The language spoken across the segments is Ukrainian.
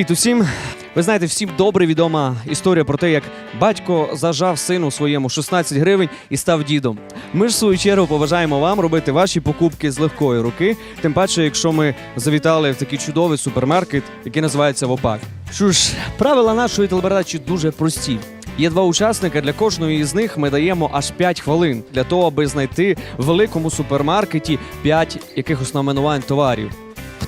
Привіт усім! Ви знаєте, всім добре відома історія про те, як батько зажав сину своєму 16 гривень і став дідом. Ми ж в свою чергу побажаємо вам робити ваші покупки з легкої руки. Тим паче, якщо ми завітали в такий чудовий супермаркет, який називається ВОПАК. Що ж, правила нашої телепередачі дуже прості. Є два учасника. Для кожної з них ми даємо аж 5 хвилин для того, аби знайти в великому супермаркеті 5 якихось наменувань товарів.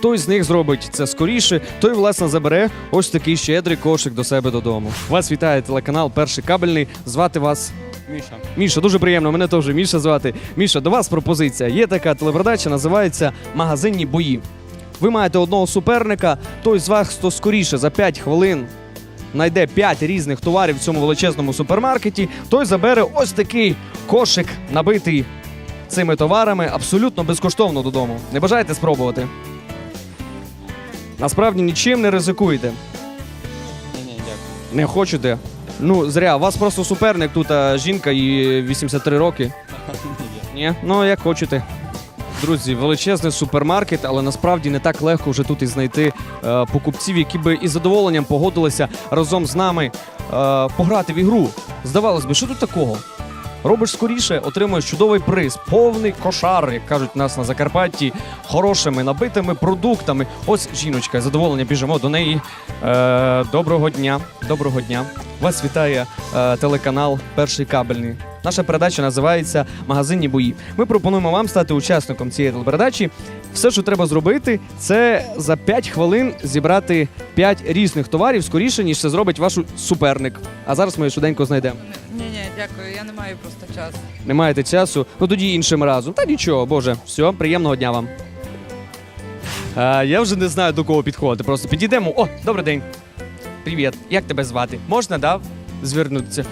Хтось з них зробить це скоріше, той власне забере ось такий щедрий кошик до себе додому. Вас вітає телеканал Перший кабельний. Звати вас Міша. Міша. Дуже приємно. Мене теж Міша звати. Міша, до вас пропозиція. Є така телепередача, називається Магазинні бої. Ви маєте одного суперника. Той з вас, хто скоріше за 5 хвилин знайде 5 різних товарів в цьому величезному супермаркеті, той забере ось такий кошик, набитий цими товарами абсолютно безкоштовно додому. Не бажаєте спробувати? Насправді нічим не ризикуєте. Ні, ні, дякую. Не хочете? Ну, зря, у вас просто суперник тут а, жінка і 83 роки. Ні, ну як хочете. Друзі, величезний супермаркет, але насправді не так легко вже тут і знайти е, покупців, які би із задоволенням погодилися разом з нами е, пограти в ігру. Здавалось би, що тут такого? Робиш скоріше, отримуєш чудовий приз, повний кошар, як кажуть нас на Закарпатті, хорошими набитими продуктами. Ось жіночка, задоволення біжимо до неї. Е, доброго дня. Доброго дня. Вас вітає е, телеканал Перший кабельний. Наша передача називається Магазинні бої. Ми пропонуємо вам стати учасником цієї телепередачі. Все, що треба зробити, це за 5 хвилин зібрати 5 різних товарів скоріше, ніж це зробить ваш суперник. А зараз ми швиденько знайдемо. Ні, ні, дякую, я не маю просто часу. Не маєте часу, ну тоді іншим разом. Та нічого, боже, все, приємного дня вам. А, я вже не знаю до кого підходити. Просто підійдемо. О, добрий день. Привіт. Як тебе звати? Можна, да? Звернутися.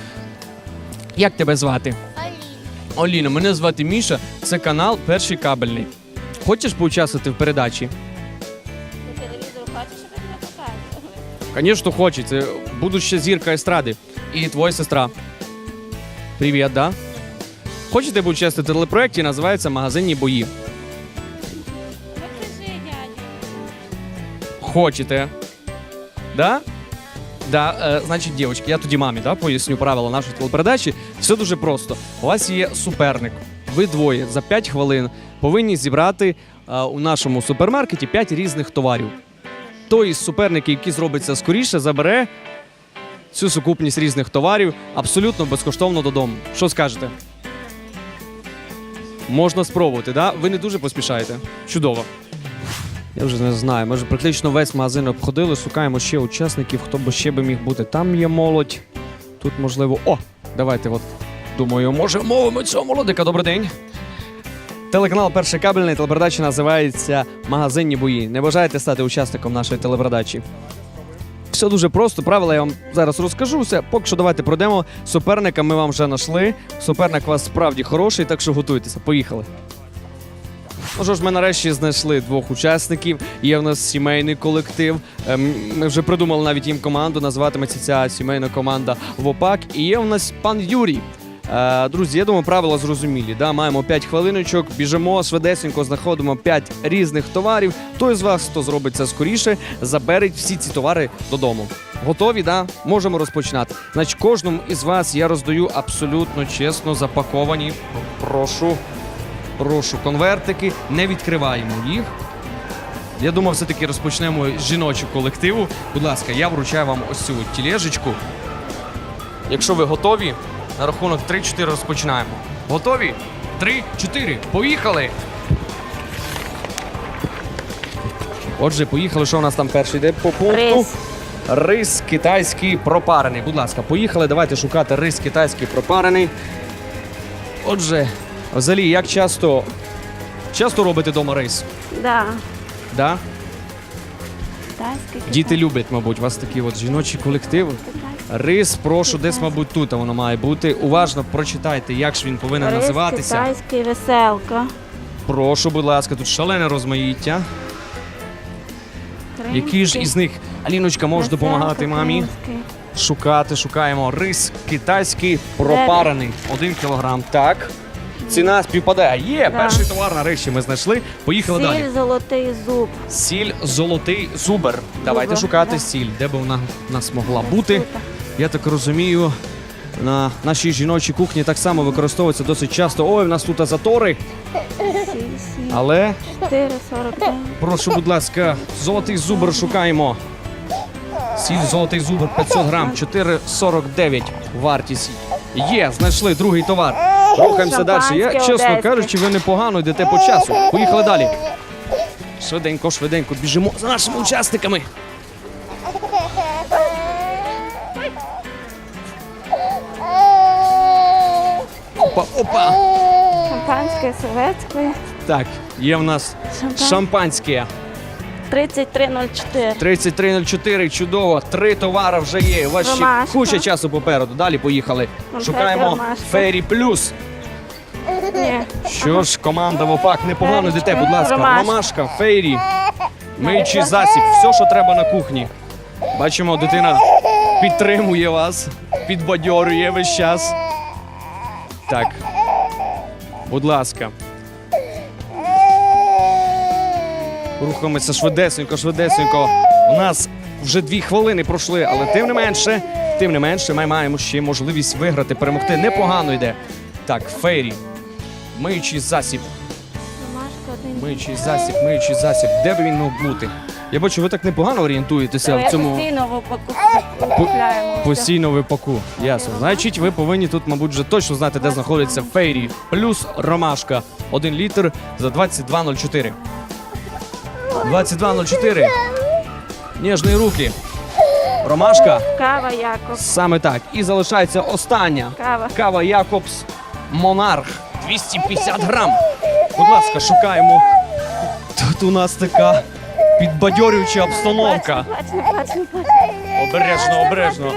Як тебе звати? Оліна, мене звати Міша. Це канал Перший кабельний. Хочеш поучаствувати в передачі? По телевізору хочеш, щоб я тебе показувала? Звісно, хочу. Це будуща зірка естради. І твоя сестра. Привіт, да? Хочете поучаствувати в телепроєкті, називається Магазинні бої. Ну кажи, дядю. Хочете. Да? Да, е, значить, дівчатки, я тоді мамі да, поясню правила нашої телепередачі. Все дуже просто. У вас є суперник. Ви двоє за 5 хвилин повинні зібрати е, у нашому супермаркеті 5 різних товарів. Той із суперників, який зробить це скоріше, забере цю сукупність різних товарів абсолютно безкоштовно додому. Що скажете? Можна спробувати, да? Ви не дуже поспішаєте. Чудово. Я вже не знаю. Ми вже практично весь магазин обходили, шукаємо ще учасників, хто б ще би міг бути. Там є молодь. Тут можливо. О! Давайте, от думаю, може, мовимо цього молодика. Добрий день. Телеканал Перший кабельний телепередача називається Магазинні бої. Не бажаєте стати учасником нашої телепередачі? Все дуже просто. Правила я вам зараз розкажу. Все, поки що давайте пройдемо. Суперника ми вам вже знайшли. Суперник у вас справді хороший, так що готуйтеся. Поїхали. Ну ж, ми нарешті знайшли двох учасників. Є в нас сімейний колектив. Ем, Ми вже придумали навіть їм команду. Називатиметься ця сімейна команда ВОПАК. І є в нас пан Юрій. Е, Друзі, я думаю, правила зрозумілі. Да? Маємо 5 хвилиночок, біжимо швидесенько, знаходимо 5 різних товарів. Той з вас, хто зробить це скоріше, заберить всі ці товари додому. Готові, да? Можемо розпочинати. Значить, кожному із вас я роздаю абсолютно чесно запаковані. Прошу. Прошу конвертики, не відкриваємо їх. Я думав, все-таки розпочнемо з жіночого колективу. Будь ласка, я вручаю вам ось цю тілежечку. Якщо ви готові, на рахунок 3-4 розпочинаємо. Готові? 3-4. Поїхали! Отже, поїхали. Що у нас там перший йде по пункту? Рис. Рис китайський пропарений. Будь ласка, поїхали. Давайте шукати рис китайський пропарений. Отже, взагалі, як часто, часто робите вдома рис? Да. Да? Китайський. Діти люблять, мабуть, у вас такі от жіночі колективи. Рис, прошу, десь, мабуть, тут воно має бути. Уважно прочитайте, як ж він повинен Рис називатися. Китайський веселка. Прошу, будь ласка, тут шалене розмаїття. Який ж із них Аліночка може допомагати мамі? Шукати, шукаємо рис китайський пропарений. Один кілограм. Так. Ціна співпадає. Є, Да. перший товар нарешті ми знайшли. Поїхали далі. Сіль, золотий зуб. Сіль золотий зубер. Давайте Зубер, шукати да. сіль, де б вона в нас могла бути. Тут. Я так розумію, на нашій жіночій кухні так само використовується досить часто. Ой, в нас тут затори, Сіль, сіль. але 4,49. прошу, будь ласка, золотий зубр шукаємо. Сіль золотий зубр 500 грам, 4,49 вартість. Є, знайшли другий товар. Рухаємося далі. Я, чесно кажучи, ви непогано йдете по часу. Поїхали далі. Швиденько, швиденько біжимо за нашими учасниками. Опа, опа. Шампанське советське. Так, є в нас Шампан... шампанське. 33,04. 3304, чудово. Три товари вже є. У вас ще Ромашка. куча часу попереду. Далі поїхали. Конфети Шукаємо ромашка. Фейрі Плюс. Ні. Що ж, команда в ОПАК, непогано йдете, будь ласка. Ромашка. Ромашка, Фейрі, миючий засіб, все, що треба на кухні. Бачимо, дитина підтримує вас, підбадьорює весь час. Так. Будь ласка. Рухаємося швидесенько, швидесенько. У нас вже дві хвилини пройшли, але тим не менше, тим не менше, ми маємо ще можливість виграти, перемогти. Непогано йде. Так, Фейрі. Миючий засіб, миючий засіб, миючий засіб. Де би він мав бути? Я бачу, ви так непогано орієнтуєтеся в цьому постійно купляємо. постійно випаку. Ясно. Значить, ви повинні тут, мабуть, вже точно знати, де знаходиться Фейрі. Плюс ромашка. Один літр за 22,04. 22,04. Ніжні руки. Ромашка. Кава Якоб. Саме так. І залишається остання. Кава. Кава Якобс Монарх 250 грам. Будь ласка, шукаємо. Тут у нас така підбадьорююча обстановка. Обережно, обережно.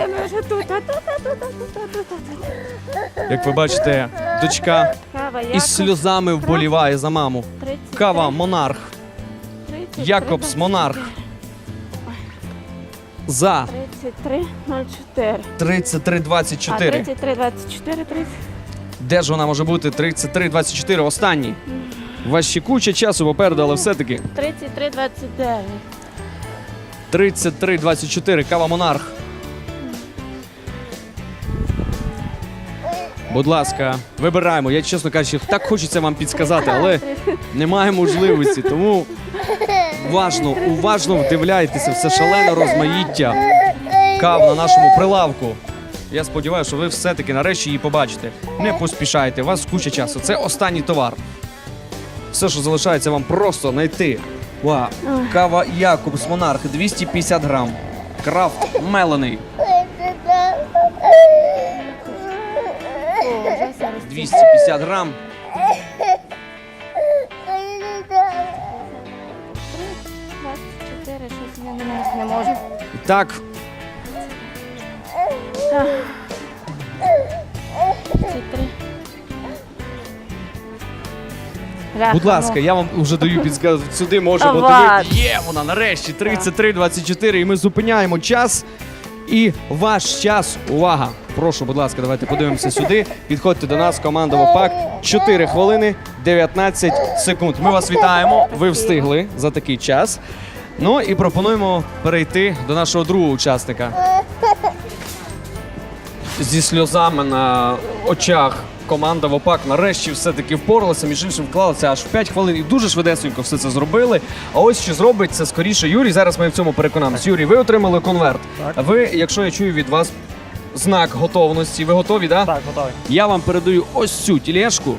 Як ви бачите, дочка із сльозами вболіває за маму. Кава Монарх 33, Якобс Монарх за 33,04. А, 33,24. 33,24, 30. Де ж вона може бути? 33,24 останній. Ваші куча часу попереду, але все-таки 33,29. 33-24, кава Монарх. Будь ласка, вибираємо. Я чесно кажучи, так хочеться вам підсказати, але немає можливості. Тому уважно, уважно вдивляйтеся, все шалене розмаїття кав на нашому прилавку. Я сподіваюся, що ви все-таки нарешті її побачите. Не поспішайте, у вас куча часу. Це останній товар. Все, що залишається вам просто знайти. Вау. Кава Якобс Монарх 250 грам. Крафт мелений 250 грам. 24, щось я не, не можу. Так, 33. Будь ласка, ну. я вам вже даю підсказку. Сюди може бо Давай. диви- Є вона нарешті 33-24. І ми зупиняємо час. І ваш час. Увага! Прошу, будь ласка, давайте подивимося сюди. Підходьте до нас, команда ВОПАК. 4 хвилини 19 секунд. Ми вас вітаємо. Ви встигли за такий час. Ну і пропонуємо перейти до нашого другого учасника. Зі сльозами на очах команда ВОПАК нарешті все-таки впоралася, між іншим вклалася аж в 5 хвилин і дуже швидесенько все це зробили. А ось що зробить це скоріше Юрій. Зараз ми в цьому переконаємось. Юрій, ви отримали конверт. А ви, якщо я чую від вас знак готовності, ви готові, да? Так, готовий. Я вам передаю ось цю тілешку.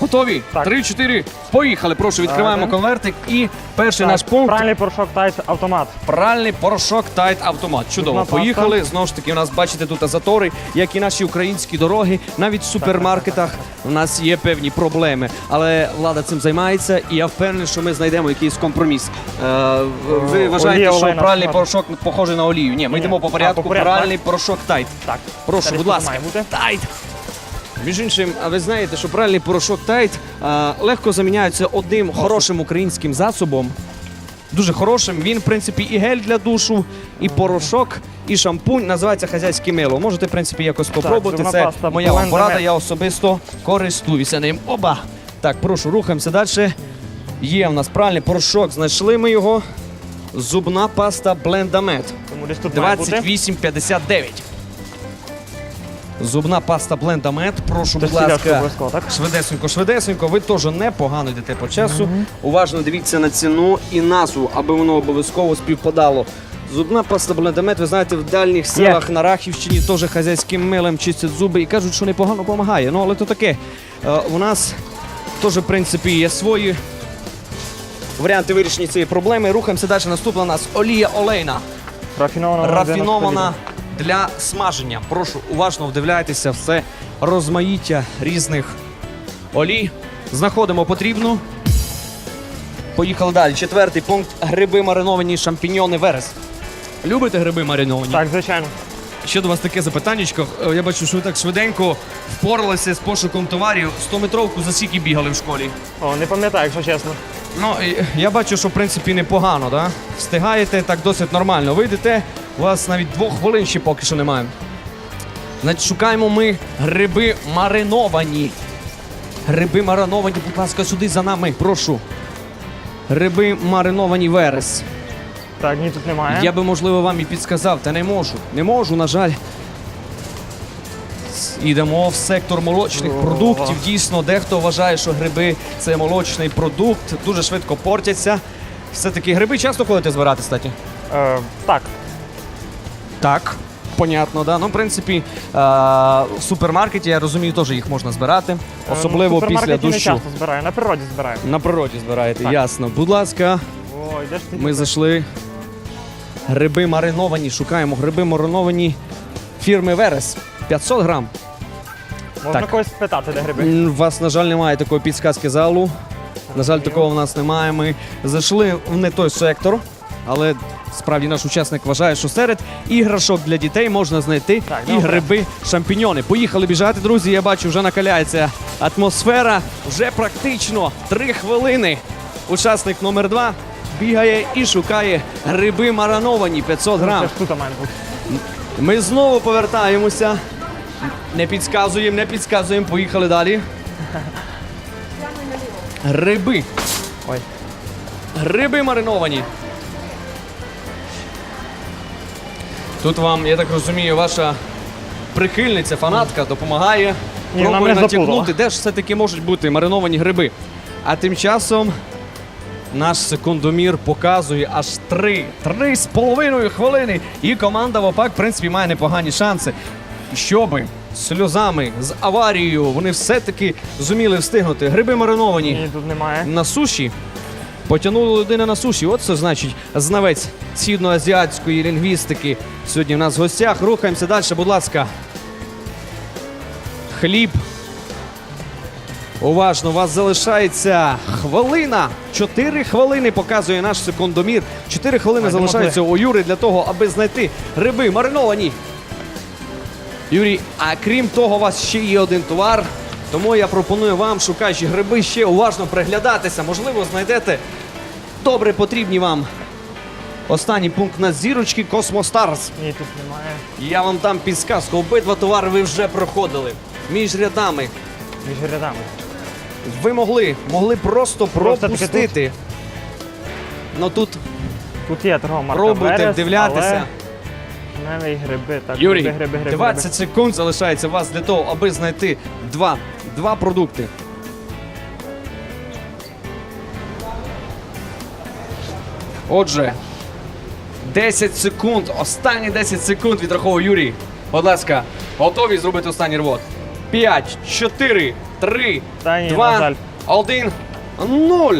Готові? Так. Три-чотири. Поїхали. Прошу, відкриваємо Так. конвертик. І перший Так, наш пункт. Пральний порошок Тайт автомат. Пральний порошок Тайт Автомат. Чудово. Зубна паста. Поїхали. Знову ж таки, у нас бачите тут затори, як і наші українські дороги. Навіть в супермаркетах у нас є певні проблеми. Але влада цим займається, і я впевнений, що ми знайдемо якийсь компроміс. Е, ви вважаєте, олія, що пральний основа. порошок похожий на олію? Ні, ми Ні. йдемо по А, порядку. по порядку, Пральний порошок Тайт. Так. Прошу, Далі будь ласка. має бути? Тайт. Між іншим, а ви знаєте, що пральний порошок Тайт а, легко заміняється одним хорошим українським засобом. дуже хорошим. Він, в принципі, і гель для душу, і порошок, і шампунь. Називається хазяйське мило. Можете, в принципі, якось попробувати. зубна Це паста моя вам порада. Я особисто користуюся ним. Оба! Так, прошу, рухаємося далі. Є в нас правильний порошок, знайшли ми його. Зубна паста Blendamет. Тому десь тут має бути. 28,59. Зубна паста Blendamет. Прошу, будь ласка. Швидесенько, швидесенько. Ви теж непогано йдете по часу. Уважно дивіться на ціну і назву, аби воно обов'язково співпадало. Зубна паста Blendamет, ви знаєте, в дальніх селах на Рахівщині теж хазяйським милем чистять зуби і кажуть, що непогано допомагає. Ну, але то таке. Е, у нас теж, в принципі, є свої варіанти вирішення цієї проблеми. Рухаємося далі. Наступна у нас олія олейна. Рафінована. Рафінована для смаження. Прошу уважно вдивляйтеся все розмаїття різних олій. Знаходимо потрібну. Поїхали далі. Четвертий пункт гриби мариновані, шампіньйони, верес. Любите гриби мариновані? Так, звичайно. Ще до вас таке запитаннячко. Е, Я бачу, що ви так швиденько впоралися з пошуком товарів. 100-метровку за скільки бігали в школі. О, не пам'ятаю, якщо чесно. Ну, я бачу, що в принципі непогано, да? Встигаєте так досить нормально. Вийдете, у вас навіть двох хвилин ще поки що немає. Значить, шукаємо ми гриби мариновані. Гриби мариновані, будь ласка, сюди за нами, прошу. Гриби мариновані верес. Так, ні, тут немає. Я би, можливо, вам і підсказав, та не можу. Не можу, на жаль. Ідемо в сектор молочних продуктів. Дійсно, дехто вважає, що гриби це молочний продукт, дуже швидко портяться. Все-таки гриби часто ходите збирати, статі? Е, так, Так. Понятно, да. Ну, в принципі, е, в супермаркеті, я розумію, теж їх можна збирати. Е, Особливо ну, після супермаркеті не часто збираю, на природі збираю. На природі збираєте, Так. ясно. Будь ласка, О, йдеш ти. Ми зайшли. Гриби мариновані, шукаємо гриби мариновані фірми Верес. 500 грам. Можна так. когось спитати, де гриби. М, У вас, на жаль, немає такої підсказки залу. На жаль, такого в нас немає. Ми зайшли в не той сектор, але справді наш учасник вважає, що серед іграшок для дітей можна знайти Так, і добре. гриби шампіньони. Поїхали біжати, друзі. Я бачу, вже накаляється атмосфера. Вже практично три хвилини. Учасник номер два бігає і шукає гриби мариновані 500 Це грам. ж тут має бути. Ми знову повертаємося. Не підказуємо, не підказуємо. Поїхали далі. Гриби. Ой. Гриби мариновані. Тут вам, я так розумію, ваша прихильниця, фанатка допомагає. Ні, Пробує натякнути, заплутала. де ж все-таки можуть бути мариновані гриби. А тим часом наш секундомір показує аж три, три з половиною хвилини. І команда ВОПАК, в принципі, має непогані шанси. Щоби сльозами, з аварією, вони все-таки зуміли встигнути. Гриби мариновані Ні, тут немає. на суші. Потягнула людина на суші. От це значить знавець східноазіатської лінгвістики. Сьогодні в нас в гостях. Рухаємося далі, будь ласка. Хліб. Уважно, у вас залишається хвилина. Чотири хвилини показує наш секундомір. Чотири хвилини Ай, залишається у Юри для того, аби знайти гриби мариновані. Юрій, а крім того, у вас ще є один товар. Тому я пропоную вам, шукаючи гриби, ще уважно приглядатися. Можливо, знайдете добре потрібні вам. Останній пункт на зірочки Космостарс. Ні, тут немає. Я вам там підсказку. Обидва товари ви вже проходили. Між рядами. Між рядами. Ви могли, могли просто Просто пропустити. Ну тут Тут є торгова марка пробуйте Верес, вдивлятися. Але... Мене гриби. Так, Юрій, гриби, гриби, гриби, 20 секунд залишається вас для того, аби знайти два, два продукти. Отже, 10 секунд. Останні 10 секунд відраховує Юрій. Будь ласка, готові зробити останній рвот? 5, 4, 3, Та ні, 2, жаль. 1, 0.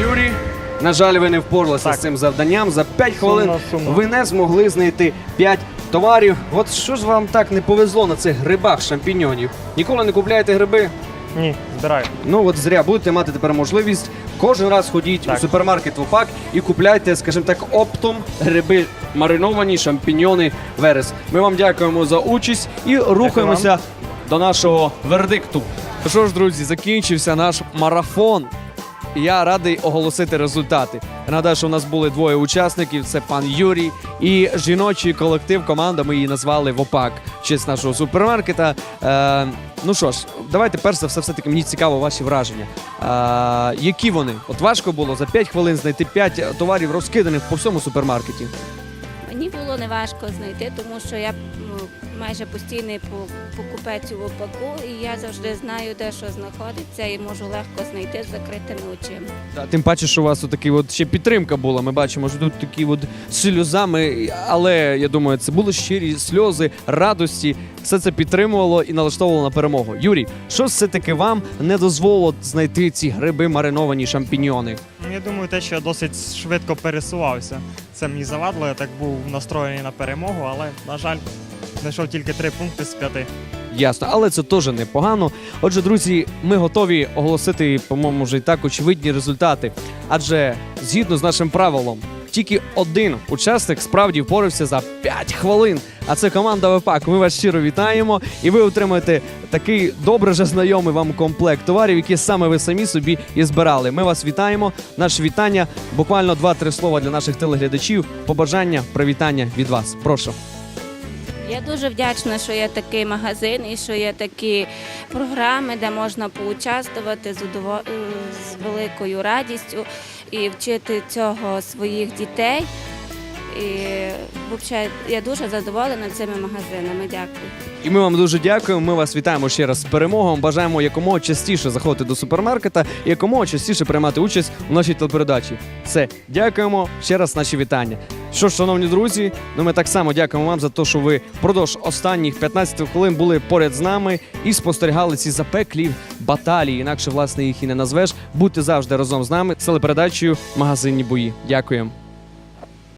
Юрій, на жаль, ви не впоралися з цим завданням. За 5 хвилин сумно. ви не змогли знайти 5 товарів. От що ж вам так не повезло на цих грибах шампіньонів? Ніколи не купляєте гриби? Ні, збираю. Ну от зря будете мати тепер можливість. Кожен раз ходіть Так. у супермаркет ВОПАК і купляйте, скажімо так, оптом гриби мариновані, шампіньони, верес. Ми вам дякуємо за участь і рухаємося до нашого вердикту. Що ж, друзі, закінчився наш марафон. Я радий оголосити результати. Я нагадаю, що у нас були двоє учасників: це пан Юрій і жіночий колектив. Команда ми її назвали ВОПАК в честь нашого супермаркета. Е, ну що ж, давайте перш за все, все таки мені цікаво ваші враження. Е, які вони? От важко було за 5 хвилин знайти 5 товарів розкиданих по всьому супермаркеті. Мені було неважко знайти, тому що я майже постійний по- покупець у ОПАКу, і я завжди знаю, де що знаходиться, і можу легко знайти з закритими очима. Та, Тим паче, що у вас такі от ще підтримка була. Ми бачимо, що тут такі от сльозами, але я думаю, це були щирі сльози, радості. Все це підтримувало і налаштовувало на перемогу. Юрій, що все-таки вам не дозволило знайти ці гриби мариновані шампіньйони? Я думаю, те, що я досить швидко пересувався. Це мені завадило, я так був настроєний на перемогу, але, на жаль, знайшов тільки три пункти з п'яти. Ясно, але це теж непогано. Отже, друзі, ми готові оголосити, по-моєму, вже і так очевидні результати. Адже згідно з нашим правилом, тільки один учасник справді впорався за 5 хвилин. А це команда ВПАК. Ми вас щиро вітаємо, і ви отримаєте такий добре вже знайомий вам комплект товарів, які саме ви самі собі і збирали. Ми вас вітаємо. Наше вітання. Буквально 2-3 слова для наших телеглядачів. Побажання, привітання від вас. Прошу. Я дуже вдячна, що є такий магазин і що є такі програми, де можна поучаствувати з, великою радістю і вчити цього своїх дітей. І взагалі я дуже задоволена цими магазинами. Дякую. І ми вам дуже дякуємо. Ми вас вітаємо ще раз з перемогою. Бажаємо якомога частіше заходити до супермаркета і якомога частіше приймати участь у нашій телепередачі. Все, дякуємо ще раз. Наші вітання. Що ж, шановні друзі, ну ми так само дякуємо вам за те, що ви впродовж останніх 15 хвилин були поряд з нами і спостерігали ці запеклі баталії. Інакше власне їх і не назвеш. Будьте завжди разом з нами з телепередачею Магазинні бої. Дякуємо.